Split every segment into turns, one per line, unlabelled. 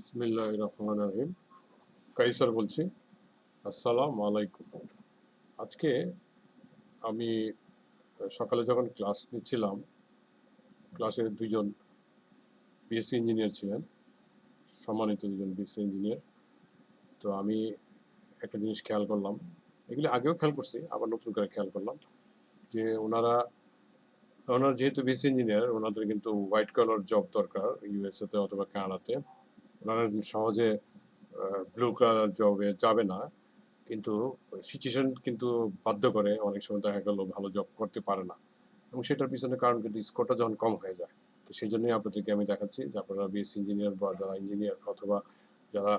বিসমিল্লাহ রহমান রহিম কাইসার বলছি, আসসালামু আলাইকুম। আজকে আমি, সকালে যখন ক্লাস নিচ্ছিলাম ক্লাসে দুজন বিএসসি ইঞ্জিনিয়ার ছিলেন, সম্মানিত দুজন বিএসসি ইঞ্জিনিয়ার। তো আমি একটা জিনিস খেয়াল করলাম, এগুলি আগেও খেয়াল করছি, আবার নতুন করে খেয়াল করলাম, যে ওনারা ওনারা যেহেতু বিএসসি ইঞ্জিনিয়ার, ওনাদের কিন্তু হোয়াইট কালার জব দরকার ইউএসএতে অথবা কানাডাতে। ওনারা সহজে ব্লু কালার জবে যাবে না। কিন্তু সিচুয়েশন কিন্তু বাধ্য করে, অনেক সময় দেখা গেল ভালো জব করতে পারে না। এবং সেটার পিছনে কারণ কিন্তু স্কোরটা যখন কম হয়ে যায়। তো সেই জন্যই আপনাদেরকে আমি দেখাচ্ছি যে আপনারা বিএসসি ইঞ্জিনিয়ার বা যারা ইঞ্জিনিয়ার অথবা যারা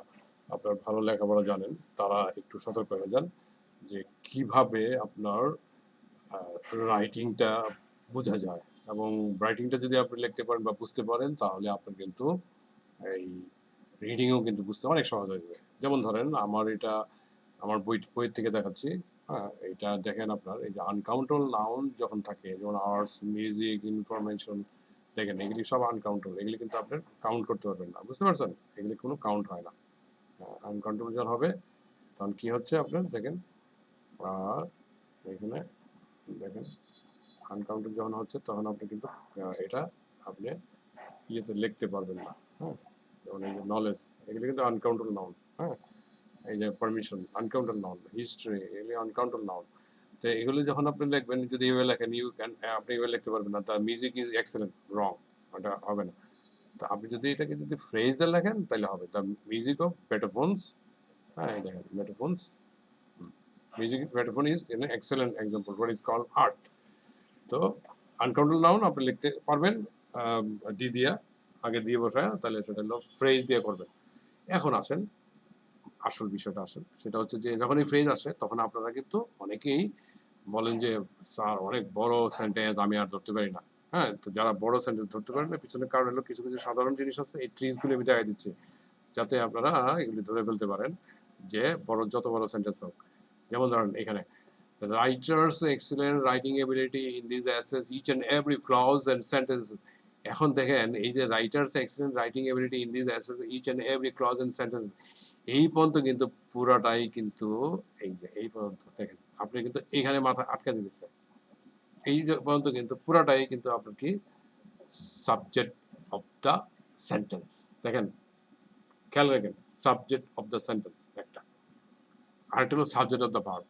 আপনার ভালো লেখাপড়া জানেন, তারা একটু সতর্ক হয়ে যান যে কীভাবে আপনার রাইটিংটা বোঝা যায়। এবং রাইটিংটা যদি আপনি লিখতে পারেন বা বুঝতে পারেন, তাহলে আপনার কিন্তু এই রিডিংও কিন্তু বুঝতে অনেক সহজ হয়ে যাবে। যেমন ধরেন, আমার এটা, আমার বই বইয়ের থেকে দেখাচ্ছি। হ্যাঁ এটা দেখেন আপনার, এই যে আনকাউন্টেবল নাউন যখন থাকে, যেমন আর্টস মিউজিক ইনফরমেশন দেখেন, এগুলি সব আনকাউন্টেবল এগুলি কিন্তু আপনার কাউন্ট করতে পারবেন না। বুঝতে পারছেন? এগুলি কোনো কাউন্ট হয় না। আনকাউন্টেবল যখন হবে, তখন কি হচ্ছে আপনার, দেখেন এখানে দেখেন আনকাউন্টেড যখন হচ্ছে, তখন আপনি কিন্তু এটা আপনি ইয়েতে লিখতে পারবেন না। হ্যাঁ নলেজ এগুলি কিন্তু আনকাউন্টেবল নাউন হ্যাঁ এই যে পারমিশন আনকাউন্টেবল নাউন হিস্ট্রি এগুলি আনকাউন্টেবল নাউন তো এগুলো যখন আপনি লিখবেন, যদি এভাবে লেখেন ইউ ক্যান আপনি এভাবে লিখতে পারবেন না। তা মিউজিক ইজ এক্সেলেন্ট রং ওটা হবে না। তো আপনি যদি এটাকে যদি ফ্রেজ দিয়ে লেখেন, তাহলে হবে। দ্য মিউজিক অফ বেটোফোনস হ্যাঁ এই দেখেন Beethoven's music Beethoven is an excellent example what is call art তো আনকাউন্টেবল নাউন আপনি লিখতে পারবেন ডি দিয়া আগে দিয়ে বসায়, তাহলে সেটা হলো ফ্রেজ দিয়ে করবেন এখন আসেন, আসল বিষয়টা আসেন। সেটা হচ্ছে যে, যখনই ফ্রেজ আসে, তখন আপনারা কিন্তু অনেকেই বলেন যে, স্যার, অনেক বড় সেন্টেন্স আমি আর ধরতে পারি না। হ্যাঁ তো যারা বড় সেন্টেন্স ধরতে পারেন না, পিছনের কারণ হলো কিছু কিছু সাধারণ জিনিস আছে, এই ট্রিজগুলো আমি দেখাই দিচ্ছি। যাতে আপনারা এগুলি ধরে ফেলতে পারেন যে, বড়, যত বড় সেন্টেন্স হোক। যেমন ধরেন এখানে writer's excellent writing ability in these essays, each and every clause and sentence এখন দেখেন, এই যে writer's excellent writing ability in this essay's each and every clause and sentence এই পর্যন্ত কিন্তু পুরোটাই কিন্তু এই যে, এই পর্যন্ত, দেখেন, আপনি কিন্তু এখানে মাথা আটকা দিতেছে এই পর্যন্ত কিন্তু পুরোটাই কিন্তু আপনার কি? সাবজেক্ট অফ দ্য সেন্টেন্স দেখেন, খেয়াল রাখেন সাবজেক্ট অফ দ্য সেন্টেন্স একটা। আরেকটা হলো সাবজেক্ট অফ দ্য ভার্ব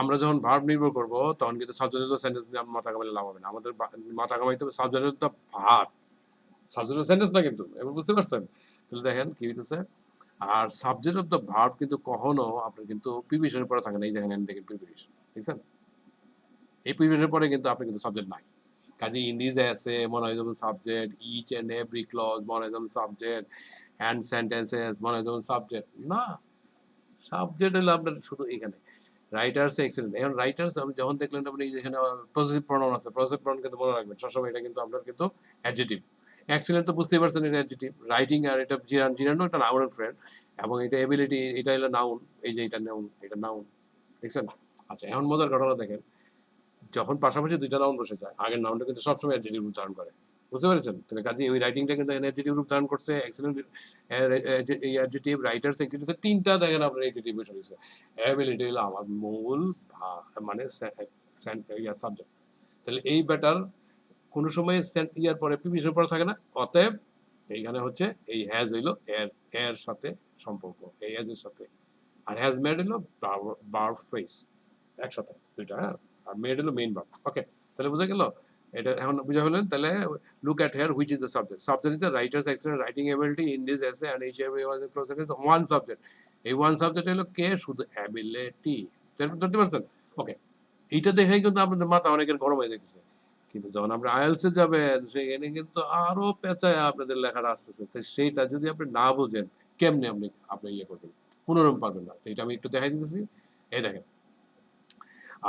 আমরা যখন ভার্ব নির্ভর করব, তখন কিন্তু সাবজেক্ট সেন্টেন্স দিয়ে মাথা কামাইলে লাভ হবে না। আমাদের মাথা কামাইতে হবে সাবজেক্ট ভার্ব সাবজেক্ট সেন্টেন্স না কিন্তু, এবার বুঝতে পারছেন? তাহলে দেখেন কি হইতেছে? আর সাবজেক্ট অফ দ্য ভার্ব কিন্তু কখনো আপনার কিন্তু প্রিভিশনের পরে থাকে না। এই দেখেন এখানে দেখেন প্রিভিশন দেখছেন? এই প্রিভিশনের পরে কিন্তু আপনি কিন্তু সাবজেক্ট নাই। কাজে ইন্দিজ আছে মনে হয় subject each and every clause মনে হয় সাবজেক্ট অ্যান্ড সেন্টেন্সেস মনে হয় সাবজেক্ট না। সাবজেক্ট হলো আপনার শুধু এখানে। রাইটার্স এক্সেলেন্ট এখন রাইটার্স আপনি যখন দেখলেন আপনি এই যে এখানে পজিটিভ প্রনাউন আছে পজিটিভ প্রনাউন কিন্তু মনে রাখবেন সবসময় এটা কিন্তু আপনার কিন্তু অ্যাডজেটিভ এক্সেলেন্ট তো বুঝতেই পারছেন এটা অ্যাডজেটিভ রাইটিং আর এটা জিরান জিরানো একটা নাউনের ফ্রেন্ড এবং এটা এবিলিটি এটা হলো নাউন এই যে এটা নাউন এটা নাউন দেখছেন? আচ্ছা এখন মজার ঘটনা দেখেন। যখন পাশাপাশি দুইটা নাউন বসে যায়, আগের নাউনটা কিন্তু সবসময় অ্যাডজেটিভ উচ্চারণ করে। বুঝতে পেরেছেন? তাহলে কাজে ওই রাইটিংটা কিন্তু অ্যাডজেটিভ রূপ ধারণ করছে এক্সেলেন্ট অ্যাডজেটিভ রাইটার্স অ্যাডজেটিভ তিনটা দেখেন আপনার অ্যাডজেটিভ বসে রয়েছে। অ্যাবিলিটি হলো আমার মূল মানে সাবজেক্ট তাহলে এই ব্যাটার কোনো সময় ইয়ার পরে প্রিভিশন পরে থাকে না, অতএব এইখানে হচ্ছে এই হ্যাজ হইল এর এর সাথে সম্পর্ক, এই হ্যাজ এর সাথে। আর হ্যাজ মেড হলো বার ফেস একসাথে, দুইটা হ্যাঁ? আর মেড হলো মেইন বার ওকে তাহলে বোঝা গেল এটা এখন বুঝা হলেন তাহলে look at here which is the subject subject is the writer's excellent writing ability in this essay and every was process is one subject এই ওয়ান সাবজেক্ট হলো কে? শুধু অ্যাবিলিটি ধরতে পারছেন? ওকে এইটা দেখেই কিন্তু আপনাদের মাথা অনেকের গরম হয়ে যেতেছে কিন্তু যখন আপনি আইএলসে যাবেন, সেখানে কিন্তু আরও পেঁচায় আপনাদের লেখাটা আসতেছে তো সেইটা যদি আপনি না বোঝেন, কেমনে আপনি আপনি ইয়ে করবেন? কোনোরকম পারবেন না। তো এটা আমি একটু দেখাই দিতেছি। এই দেখেন।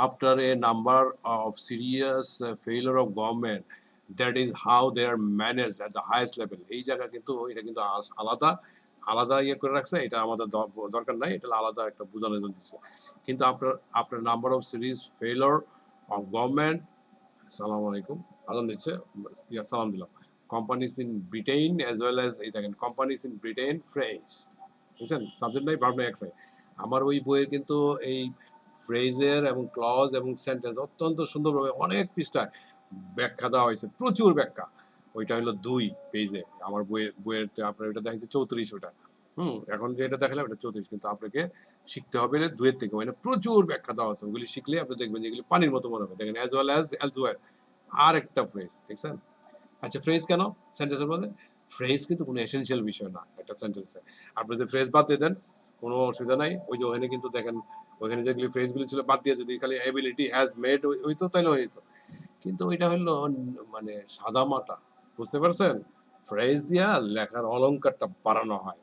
After a number of serious uh, failure of government that is how they are managed at the highest level. এই জায়গা কিন্তু এটা কিন্তু আলাদা আলাদা ইয়ে করে রাখছে এটা আমাদের দরকার নাই এটা আলাদা একটা বোঝানোর জন্য দিচ্ছে। কিন্তু আপনার আপনার number of series failure of government সালাম আলাইকুম আজান দিচ্ছে সালাম দিলাম। Companies in Britain as well as এই দেখেন কোম্পানিজ ইন ব্রিটেন ফ্রেঞ্চ বুঝছেন? সাবজেক্ট নাই ভার্ব নাই একটাই আমার ওই বইয়ের কিন্তু এই ফ্রেজের এবং ক্লজ এবং সেন্টেন্স অত্যন্ত সুন্দরভাবে অনেক পৃষ্ঠায় ব্যাখ্যা দেওয়া হয়েছে, প্রচুর ব্যাখ্যা। ওইটা হলো দুই পেজে আমার বইয়ের বইয়ের আপনার এটা দেখাচ্ছে চৌত্রিশ ওটা। হুম, এখন যেটা দেখালাম এটা চৌত্রিশ, কিন্তু আপনাকে শিখতে হবে দুয়ের থেকে মানে প্রচুর ব্যাখ্যা দেওয়া আছে। ওগুলি শিখলে আপনি দেখবেন যেগুলি পানির মতো মনে হবে। দেখেন অ্যাজ ওয়েল অ্যাজ এলসওয়্যার আর একটা ফ্রেজ দেখছেন? আচ্ছা ফ্রেজ কেন? সেন্টেন্সের মধ্যে? ফ্রেজ কিন্তু কোনো এসেনশিয়াল বিষয় না, একটা সেন্টেন্সে আপনি যদি ফ্রেজ বাদ দিয়ে দেন, কোনো অসুবিধা নাই। ওই যে ওখানে কিন্তু দেখেন ওখানে যেগুলি ফ্রেজগুলি ছিল, বাদ দিয়ে যদি খালি এবিলিটি হ্যাজ মেড হইতো তাহলে হইতো। কিন্তু ওইটা হলো মানে সাদা মাটা, বুঝতে পারছেন? ফ্রেজ দিয়া লেখার অলংকারটা বাড়ানো হয়।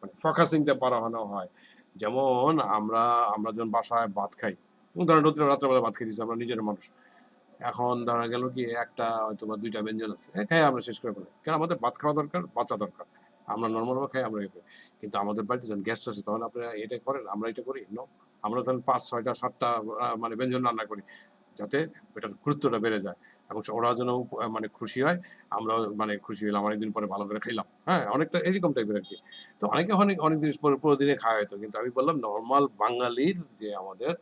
মানে ফোকাসিংটা বাড়ানো হয়। যেমন আমরা আমরা যখন বাসায় ভাত খাই, ধরেন রাত্রে রাত্রেবেলা ভাত খেয়েছি আমরা নিজের মানুষ। এখন ধরা গেল কি, একটা হয়তো বা দুইটা ব্যঞ্জন আছে খাই আমরা শেষ করে ফেলি। কারণ আমাদের ভাত খাওয়া দরকার, বাঁচা দরকার। আমরা নর্মাল খাই, আমরা কিন্তু আমাদের বাড়িতে যখন গেস্ট আসে, তখন আপনারা এটা করেন, আমরা এটা করি? ন আমরা তখন পাঁচ, ছয়টা, সাতটা মানে ব্যঞ্জন রান্না করি, যাতে ওটার গুরুত্বটা বেড়ে যায়। এবং ওরা যেন মানে খুশি হয়, আমরাও মানে খুশি হলাম অনেকদিন পরে ভালো করে খাইলাম। হ্যাঁ অনেকটা এরকম টাইপের আর কি তো অনেকে অনেক অনেক দিন পরে পুরো দিনে খাওয়া হয়তো, কিন্তু আমি বললাম নর্মাল বাঙালির যে আমাদের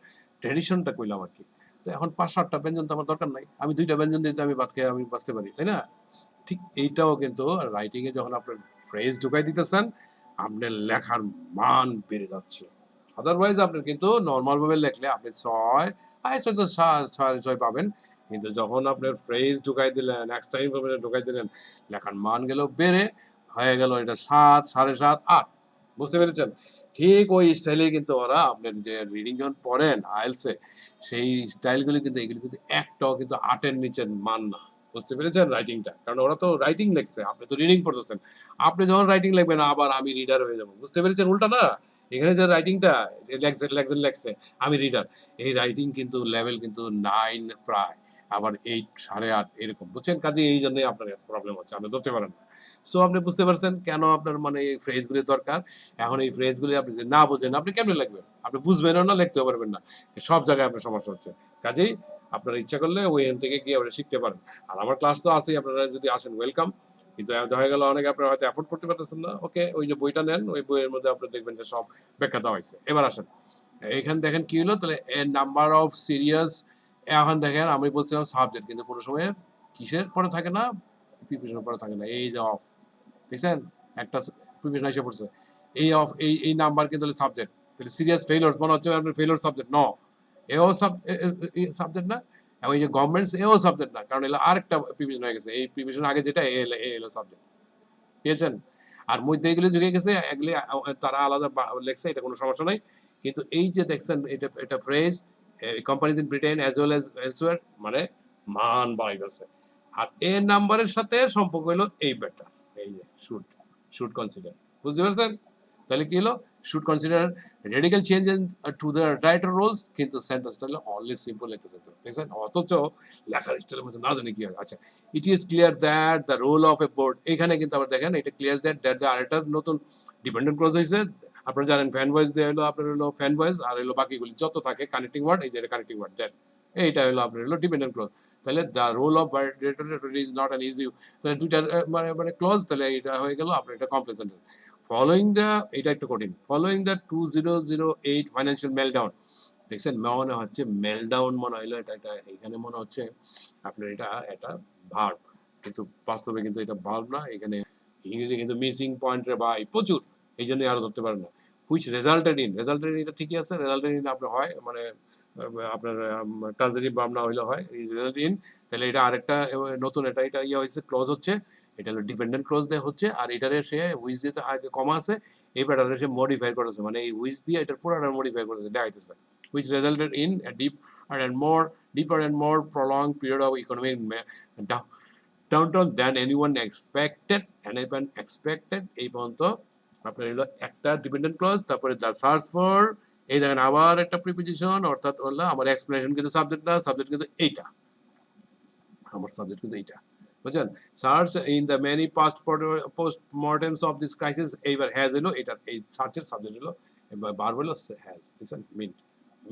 ট্রেডিশনটা কইলাম আর কি তো এখন পাঁচ, সাতটা ব্যঞ্জন তো আমার দরকার নাই। আমি দুইটা ব্যঞ্জন দিয়ে তো আমি ভাত খেয়ে, আমি বাঁচতে পারি, তাই না? ঠিক এইটাও কিন্তু রাইটিংয়ে যখন আপনার ফ্রেজ ঢুকাই দিতেছেন, আপনার লেখার মান বেড়ে যাচ্ছে। আদারওয়াইজ আপনার কিন্তু নর্মাল ভাবে লেখলে আপনি ছয় হাইস্ট হয়তো সা- ছয় ছয় পাবেন। কিন্তু যখন আপনার ফ্রেজ ঢুকাই দিলেন এক্সট্রা ইনফরমেশন ঢুকাই দিলেন, লেখার মান গেল বেড়ে হয়ে গেল এটা সাত, সাড়ে সাত, আট। বুঝতে পেরেছেন? ঠিক ওই স্টাইলে কিন্তু ওরা আপনার যে রিডিং যখন পড়েন আইলসে সেই স্টাইলগুলি কিন্তু, এগুলি কিন্তু একটাও কিন্তু আটের নিচের মান না। বুঝতে পেরেছেন রাইটিংটা কারণ ওরা তো রাইটিং লেখছে, আপনি তো রিডিং পড়তেছেন। আপনি যখন রাইটিং লিখবেন, আবার আমি রিডার হয়ে যাব। বুঝতে পেরেছেন উল্টা না? এখানে যে রাইটিংটা লেখছে লেখছেন লেখছে, আমি রিডার এই রাইটিং কিন্তু লেভেল কিন্তু নাইন প্রায়, আবার এইট সাড়ে আট, এরকম, বুঝছেন? কাজে এই জন্যই আপনার এত প্রবলেম হচ্ছে, আপনি ধরতে পারেন না। সো আপনি বুঝতে পারছেন কেন আপনার মানে এই ফ্রেজগুলি দরকার? এখন এই ফ্রেজগুলি আপনি যদি না বোঝেন, আপনি কেমনে লিখবেন? আপনি বুঝবেনও না, লিখতেও পারবেন না, সব জায়গায় আপনার সমস্যা হচ্ছে। কাজেই আপনার ইচ্ছা করলে ওই এন থেকে গিয়ে আপনি শিখতে পারেন। আর আমার ক্লাস তো আছেই, আপনারা যদি আসেন ওয়েলকাম কিন্তু দেখা গেল অনেকে আপনারা হয়তো অ্যাফোর্ড করতে পারতেছেন না। ওকে ওই যে বইটা নেন, ওই বইয়ের মধ্যে আপনি দেখবেন যে সব ব্যাখ্যা দেওয়া হয়েছে। এবার আসেন। এখানে দেখেন কি হলো? তাহলে এ নাম্বার অফ সিরিয়াস এখন দেখেন আমি বলছিলাম সাবজেক্ট কিন্তু কোনো সময় কিসের পরে থাকে না? প্রিপারেশনের পরে থাকে না। এই যে অফ দেখছেন? একটা প্রিপারেশন এসে পড়ছে। এই অফ এই এই নাম্বার কিন্তু সাবজেক্ট তাহলে সিরিয়াস ফেইলর মনে হচ্ছে আপনার ফেইলর সাবজেক্ট ন এও সাবজেক্ট না। এবং এই যে গভর্নমেন্টস এও সাবজেক্ট না, কারণ এলো আরেকটা প্রিভিশন হয়ে গেছে। এই প্রিভিশন আগে যেটা এ এলো- এ এলো সাবজেক্ট পেয়েছেন আর মধ্যে এগুলো ঢুকে গেছে, এগুলি, তারা আলাদা লেখছে, এটা কোনো সমস্যা নাই। কিন্তু এই যে দেখছেন, এটা এটা phrase companies in Britain as well as elsewhere মানে মান বাড়াইতেছে আর এ নাম্বারের সাথে সম্পর্ক হলো এই ব্যাটা এই যে শুড শুড কনসিডার বুঝতে পারছেন? তাহলে কি হলো? Should consider radical change to the writer roles কিন্তু সেন্টেন্সটা হলো অনলি সিম্পল লিখতে যেত দেখছেন অথচ লেখার স্টাইলের মধ্যে না জানি কি আচ্ছা it is clear that the role of a board এখানে কিন্তু আবার দেখেন এটা ক্লিয়ার দ্যাট দ্যাট দ্য আরেকটা নতুন ডিপেন্ডেন্ট ক্লোজ হয়েছে আপনারা জানেন ফ্যান ভয়েস দেওয়া হলো আপনার হলো ফ্যান ভয়েস আর হলো বাকিগুলি যত থাকে কানেক্টিং ওয়ার্ড এই যে কানেক্টিং ওয়ার্ড দ্যাট এইটা হলো আপনার হলো ডিপেন্ডেন্ট ক্লোজ তাহলে the role of is not an easy তাহলে দুইটা মানে মানে ক্লোজ তাহলে এটা হয়ে গেল আপনার এটা কমপ্লেক্স সেন্টেন্স ফলোয়িং দ্য এটা একটু কঠিন। Following the two zero zero eight financial meltdown দেখছেন, মনে হচ্ছে মেলডাউন মনে হইল, এটা এটা এখানে মনে হচ্ছে আপনার এটা এটা ভার্ব। কিন্তু বাস্তবে কিন্তু এটা ভার্ব না, এখানে ইংরেজি কিন্তু মিসিং পয়েন্টের ভাই, প্রচুর। এই জন্যই আরও ধরতে পারেন না। হুইচ রেজাল্টেড ইন রেজাল্টেড এটা ঠিকই আছে রেজাল্টেড ইন আপনার হয় মানে আপনার ট্রানজিটিভ ভার্ব না হইলে হয়। রেজাল্ট ইন তাহলে এটা আরেকটা নতুন এটা এটা ইয়ে হয়েছে ক্লোজ হচ্ছে এটা হলো ডিপেন্ডেন্ট ক্লোজ দিয়ে হচ্ছে, আর এটারে সে হুইচ দিয়ে আগে কমা আছে, এই প্যাটার্নে সে মডিফাই করেছে মানে এই হুইচ দিয়ে এটার পুরোটা মডিফাই করেছে, দেখাইতেছে। Which resulted in a deep and more, deeper and more prolonged period of economic down- downturn than anyone expected even expected, এই পর্যন্ত আপনার হলো একটা ডিপেন্ডেন্ট ক্লজ তারপরে দ্য সার্চ ফর এই দেখেন আবার একটা প্রিপোজিশন অর্থাৎ হলো আমার এক্সপ্লেনেশন কিন্তু সাবজেক্ট না সাবজেক্ট কিন্তু এইটা। আমার সাবজেক্ট কিন্তু এইটা। বুঝছেন? Search in the many past post mortems of this crisis এইবার হ্যাজ এলো এটা এই সার্চের সাবজেক্ট হলো বার হলো হ্যাজ, দেখছেন? Mint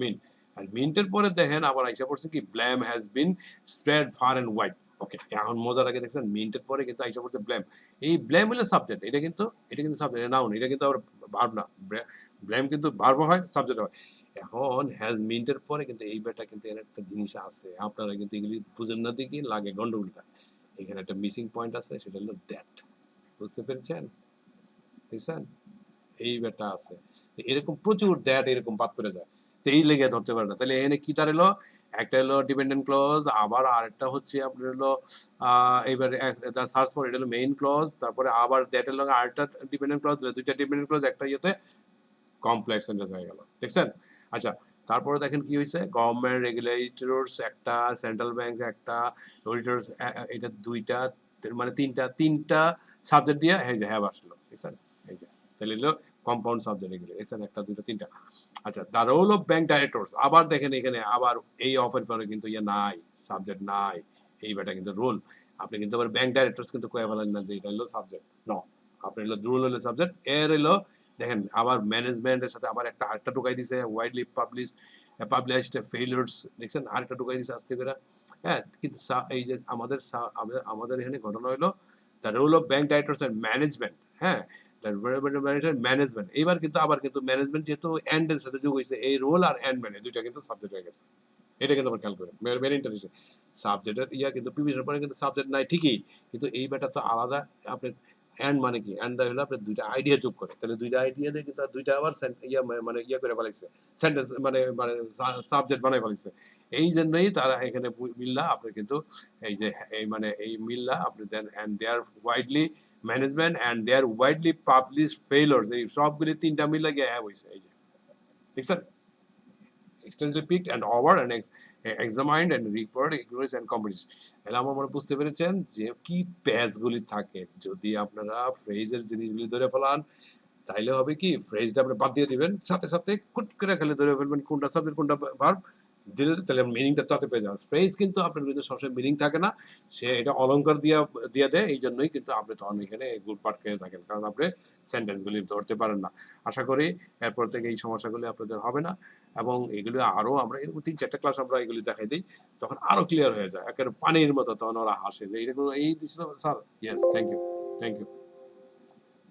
mint. আর মিন্টের পরে দেখেন, আবার আইসা পড়ছে কি, blame has been spread far and wide. Okay, এখন মজার আগে দেখছেন, মিন্টের পরে কিন্তু আইসা বলছে ব্লেম এই ব্ল্যাম হলো সাবজেক্ট, এটা কিন্তু এটা কিন্তু সাবজেক্ট নাউন এটা কিন্তু আবার ভার্ব না। ব্লেম কিন্তু ভার্ব হয় সাবজেক্ট হয়। এখন হ্যাজ মিন্টের পরে কিন্তু এই ব্যাটা কিন্তু এর একটা জিনিস আছে, আপনারা কিন্তু এগুলি বুঝেন না দেখি, লাগে গন্ডগোলটা। এখানে একটা মিসিং পয়েন্ট আছে সেটা হলো দ্যাট বুঝতে পেরেছেন? বুঝছেন এই ব্যাটা আছে। এরকম প্রচুর দ্যাট এরকম বাদ পড়ে যায়। তো এই লেগে ধরতে পারে না। তাহলে এখানে কি তার এলো? একটা হলো ডিপেন্ডেন্ট ক্লজ আবার আরেকটা হচ্ছে আপনার হলো আহ, এবার সার্চ ফর এটা হলো মেইন ক্লজ তারপরে আবার দ্যাট এর লগে আরেকটা ডিপেন্ডেন্ট ক্লজ দুইটা ডিপেন্ডেন্ট ক্লজ একটা ইয়েতে কমপ্লেক্স সেন্টেন্স হয়ে গেল। দেখছেন? আচ্ছা তারপরে দেখেন কি হয়েছে গভর্নমেন্ট রেগুলেটরস একটা সেন্ট্রাল ব্যাংক একটা অডিটরস এটা দুইটা মানে তিনটা তিনটা সাবজেক্ট দিয়ে এই যে হ্যাভ আসলো, দেখছেন? এই যে, তাহলে এগুলো কম্পাউন্ড সাবজেক্ট এগুলো দেখছেন একটা, দুইটা, তিনটা। আচ্ছা the role of bank directors আবার দেখেন এখানে আবার এই অফার পরে কিন্তু ইয়ে নাই সাবজেক্ট নাই, এই ব্যাটা কিন্তু রোল আপনি কিন্তু আবার ব্যাংক ডাইরেক্টরস কিন্তু কয়ে ফেলেন না যে এটা হলো সাবজেক্ট ন আপনি হলো রুল হলো সাবজেক্ট এর হলো দেখেন, আবার ম্যানেজমেন্টের সাথে আবার একটা আরেকটা ঢুকাই দিছে ওয়াইডলি পাবলিশ পাবলিশড ফেইলিয়ার্স দেখছেন? আরেকটা ঢুকাই দিছে আস্তে করে। হ্যাঁ কিন্তু এই যে আমাদের আমাদের- এখানে ঘটনা হলো the role of bank directors and management হ্যাঁ? ম্যানেজমেন্ট এবার কিন্তু আবার কিন্তু ম্যানেজমেন্ট যেহেতু এন্ড এর সাথে যোগ হয়েছে এই রোল আর এন্ড মানে দুইটা কিন্তু সাবজেক্ট হয়ে গেছে। এটা কিন্তু আবার খেয়াল করেন ভেরি ইন্টারেস্টিং সাবজেক্টের ইয়া কিন্তু প্রিভিশন পরে কিন্তু সাবজেক্ট নাই ঠিকই, কিন্তু এই ব্যাটা তো আলাদা, আপনি এন্ড মানে কি? এন্ড হলো আপনি দুইটা আইডিয়া যোগ করে। তাহলে দুইটা আইডিয়া দিয়ে কিন্তু দুইটা আবার ইয়া মানে- ইয়া করে ফেলাইছে। সেন্টেন্স মানে মানে সাবজেক্ট বানাই ফেলাইছে। এই জন্যই তারা এখানে মিল্লা, আপনি কিন্তু এই যে, এই মানে এই মিল্লা, আপনি then and they are widely management and they are widely publish failures এই সবগুলি তিনটা মিল্লা গিয়ে হ্যাঁ হয়েছে এই যে। ঠিক extensive picked pick over and ex- examined and report ignorance and competence তাহলে আমার মনে বুঝতে পেরেছেন যে কি প্যাচগুলি থাকে। যদি আপনারা ফ্রেজের জিনিসগুলি ধরে ফেলান, তাইলে হবে কি ফ্রেজটা আপনি বাদ দিয়ে দিবেন, সাথে সাথে কুট করে খালি ধরে ফেলবেন কোনটা সাবজেক্ট কোনটা ভার্ব দিলে তাহলে মিনিংটা তাতে পেয়ে যাবেন। ফ্রেজ কিন্তু আপনার কিন্তু সবসময় মিনিং থাকে না, সে এটা অলংকার দিয়া, দিয়ে দেয়, এই জন্যই কিন্তু আপনি তখন এখানে গুলপাট খেয়ে থাকেন, কারণ আপনি সেন্টেন্সগুলি ধরতে পারেন না। আশা করি এরপর থেকে এই সমস্যাগুলি আপনাদের হবে না। এবং এগুলো আরও আমরা এরকম তিন চারটা ক্লাস আমরা এগুলি দেখাই দিই, তখন আরও ক্লিয়ার হয়ে যায়। একেবারে পানির মতো তখন ওরা হাসে যে এরকম এই দিছিল sir yes thank you thank you